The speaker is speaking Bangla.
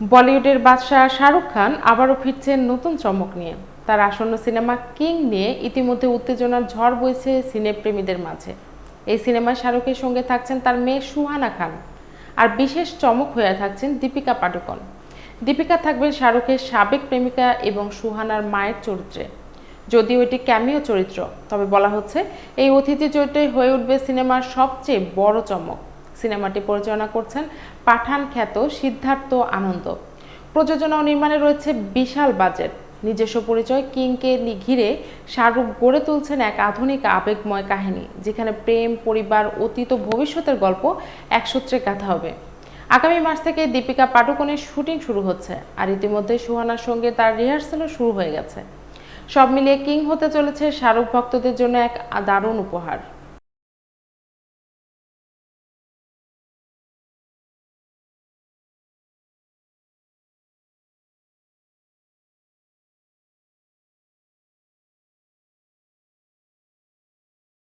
বলিউডের বাদশাহ শাহরুখ খান আবারও ফিরছেন নতুন চমক নিয়ে। তার আসন্ন সিনেমা কিং নিয়ে ইতিমধ্যে উত্তেজনার ঝড় বইছে সিনেপ্রেমীদের মাঝে। এই সিনেমায় শাহরুখের সঙ্গে থাকছেন তার মেয়ে সুহানা খান আর বিশেষ চমক হয়ে থাকছেন দীপিকা পাডুকোন। দীপিকা থাকবেন শাহরুখের সাবেক প্রেমিকা এবং সুহানার মায়ের চরিত্রে। যদিও এটি ক্যামিও চরিত্র, তবে বলা হচ্ছে এই অতিথি চরিত্রে হয়ে উঠবে সিনেমার সবচেয়ে বড় চমক। সিনেমাটি পরিচালনা করছেন পাঠান খ্যাত সিদ্ধার্থ আনন্দ। প্রযোজনা ও নির্মাণে রয়েছে বিশাল বাজেট। নিজস্ব পরিচয় কিংকে ঘিরে শাহরুখ গড়ে তুলছেন এক আধুনিক আবেগময় কাহিনী, যেখানে প্রেম, পরিবার, অতীত ভবিষ্যতের গল্প একসূত্রে গাঁথা হবে। আগামী মাস থেকে দীপিকা পাডুকোনের শুটিং শুরু হচ্ছে, আর ইতিমধ্যে সুহানার সঙ্গে তার রিহার্সালও শুরু হয়ে গেছে। সব মিলিয়ে কিং হতে চলেছে শাহরুখ ভক্তদের জন্য এক দারুণ উপহার।